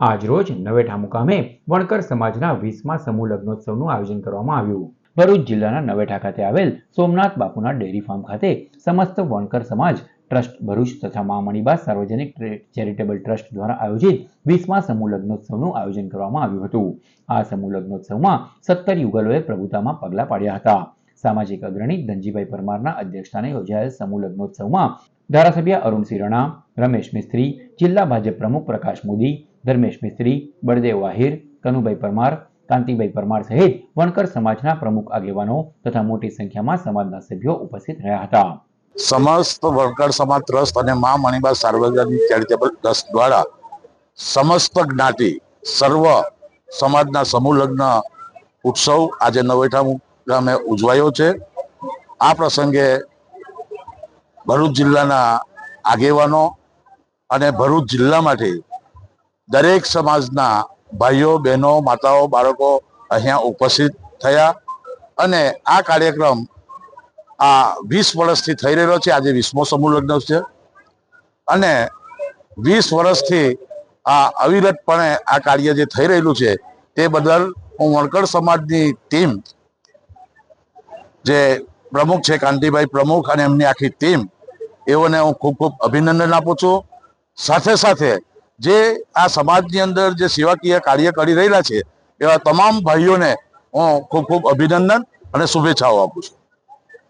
આજ રોજ નવેઠા મુકામે વણકર સમાજના વીસમા સમૂહ લગ્નોત્સવનું આયોજન કરવામાં આવ્યું. ભરૂચ જિલ્લાના નવેઠા ખાતે આવેલ સોમનાથ બાપુના ડેરી ફાર્મ ખાતે સમસ્ત વણકર સમાજ ટ્રસ્ટ ભરૂચ તથા મા મણિબા સાર્વજનિક ચેરિટેબલ ટ્રસ્ટ દ્વારા આયોજિત વીસમા સમૂહ લગ્નોત્સવનું આયોજન કરવામાં આવ્યું હતું. આ સમૂહ લગ્નોત્સવમાં સત્તર યુગલોએ પ્રભુતામાં પગલાં પાડ્યા હતા. સામાજિક અગ્રણી ધનજીભાઈ પરમારના અધ્યક્ષસ્થાને યોજાયેલ સમૂહ લગ્નોત્સવમાં ધારાસભ્ય અરુણસિંહ રણા, રમેશ મિસ્ત્રી, જિલ્લા ભાજપ પ્રમુખ પ્રકાશ મોદી ધર્મેશ મિસ્ત્રી, બળદેવ વાહિર, કનુભાઈ પરમાર, કાંતિભાઈ પરમાર સહિત વણકર સમાજના પ્રમુખ આગેવાનો તથા મોટી સંખ્યામાં સમાજના સભ્યો ઉપસ્થિત રહ્યા હતા. સમસ્ત વણકર સમાજ ટ્રસ્ટ અને મા મણિબા સાર્વજનિક ચેરિટેબલ ટ્રસ્ટ દ્વારા સમસ્ત જ્ઞાતિ, સર્વ સમાજના સમૂહ લગ્ન ઉત્સવ આજે નવેઠા ગામે ઉજવાયો છે. આ પ્રસંગે ભરૂચ જિલ્લાના આગેવાનો અને ભરૂચ જિલ્લામાંથી દરેક સમાજના ભાઈઓ, બહેનો, માતાઓ, બાળકો અહીંયા ઉપસ્થિત થયા અને આ કાર્યક્રમ આ વીસ વર્ષથી થઈ રહેલો છે. આજે વીસમો સમૂહ લગ્ન છે અને વીસ વર્ષથી આ અવિરતપણે આ કાર્ય જે થઈ રહેલું છે તે બદલ હું વણકર સમાજની ટીમ જે પ્રમુખ છે, કાંતિભાઈ પ્રમુખ અને એમની આખી ટીમ, એઓને હું ખૂબ ખૂબ અભિનંદન આપું છું. સાથે સાથે જે આ સમાજની અંદર જે સેવાકીય કાર્ય કરી રહેલા છે, એવા તમામ ભાઈઓને હું ખૂબ ખૂબ અભિનંદન અને શુભેચ્છાઓ આપું છું.